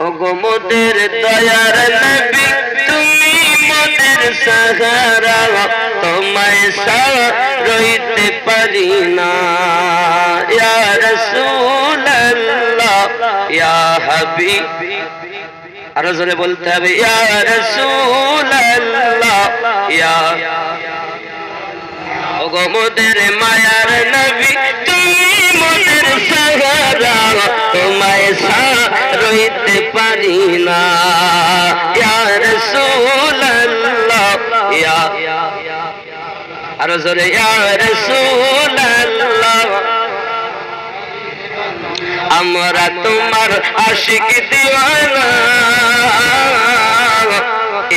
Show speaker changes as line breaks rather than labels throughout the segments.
ওগো মোদের দয়ার নবী, তুমি মোদের সাহারা, তোমায় সারা রইতে পারি না। ইয়া রাসূলুল্লাহ, ইয়া হাবিব। আরও জোরে বলতে হবে, ইয়া রাসূলুল্লাহ, ইয়া ওগো মোদের মায়ার পারি না আমরা তোমার আশিক দিওয়ানা।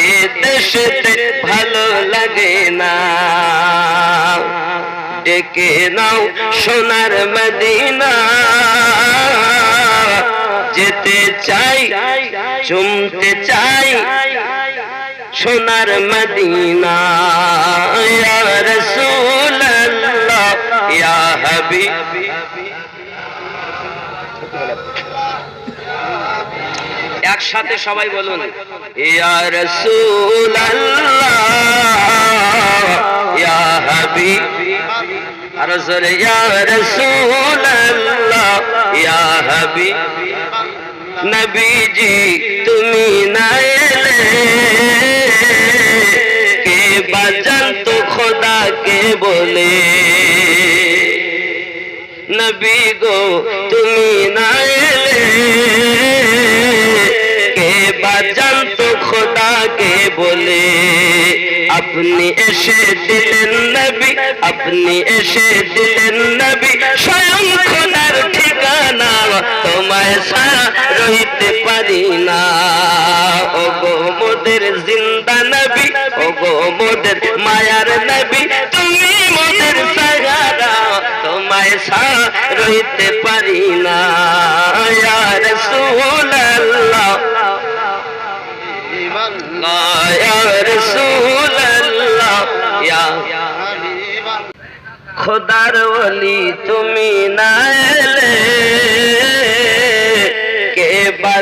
এ দেশেতে ভালো লাগে না। ডেকে নাও সোনার মদিনা। যেতে চাই চুমতে চাই সোনার মদিনা ইয়া ইয়া একসাথে সবাই বলুন, ইয়া রাসূলুল্লাহ, ইয়া আর জোরে, ইয়া ইয়া হাবিব নবীজি, তুমি না এলে, কে বাজান তো খোদা কে বলে? নবী গো, তুমি না এলে, কে বাজান তো খোদা কে বলে? আপনি এসে দিলেন নবী, আপনি এসে দিলেন নবী, স্বয়ং রইতে পারি না। ও গো মোদের জিন্দা নবী ও গো মোদের মায়ার নবী, তুমি মোদের সাহারা, তোমায় সারা রইতে পারি না। ইয়া রাসূলুল্লাহ। ইয়া রাসূলুল্লাহ। ইয়া খোদার ওলি, তুমি না এলে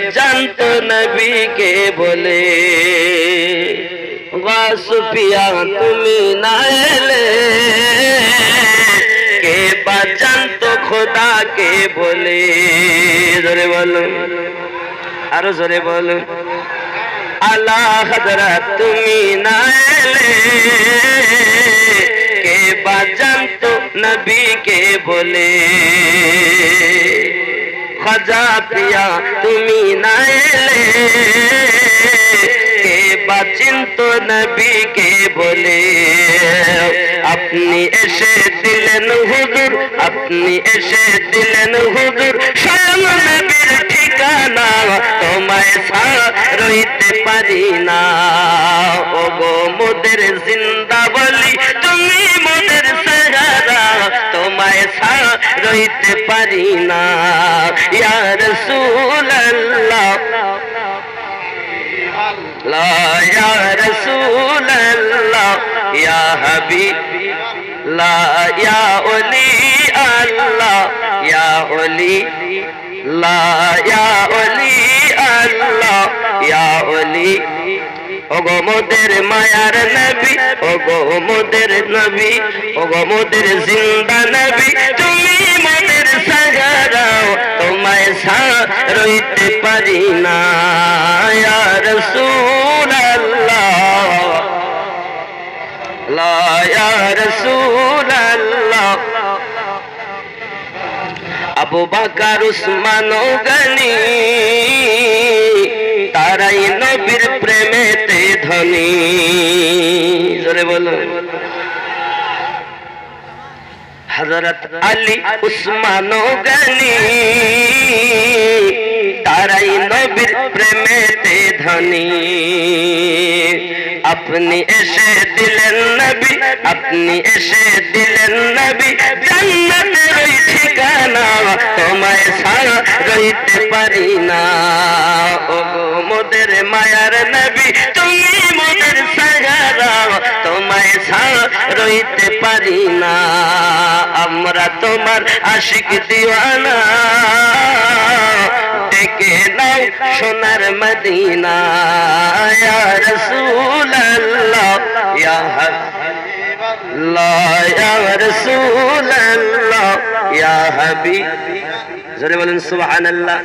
বাজান তো নবী কে বলে সুফিয়া, তুমি না এলে কে বাজান তো খোদা কে বলে? জোরে বলুন, আরও জোরে বলুন, আল্লাহ হজরত তুমি না এলে কে বাজান তো নবী বলে? খাজা পিয়া তুমি না এলে, কে বাচিন তো নবী কে বলে? আপনি এসে দিলেন হুজুর, আপনি এসে দিলেন হুজুর, স্বয়ং নবীর ঠিকানা তোমায় ছাড়া রইতে পারি না। ও গো মোদের জিন্দা রইতে পারি না। ইয়া রাসূলুল্লাহ। লা ইয়া রাসূলুল্লাহ। ইয়া হাবিব। লা ইয়া ওলি আল্লাহ। ইয়া ওলি। লা ইয়া ওলি মোদের মায়ার নবী, ওগো মোদের নবী, ওগো মোদের জিন্দা নবী। তুমি রইতে পারি না রাসূলুল্লাহ। লা, ইয়া রাসূলুল্লাহ। আবু বাকার, উসমান গনি, তারাই নবীর প্রেমেতে ধনী। জোরে বলো হজরত আলী, উসমান গনি। তারাই নবীর প্রেমেতে ধনী আপনি এসে দিলেন নবী আপনি এসে দিলেন নবী জান্নাতের ঠিকানা তোমায় সারা রইতে পারি না মোদের মায়ার নবী, তুমি মোদের সাগারা, তোমায় রইতে পারি না। আমরা তোমার আশিক দিওয়ানা, ডেকে নাও সোনার মদিনা। ইয়া হাবিব। জোরে বলেন, সুবহানাল্লাহ।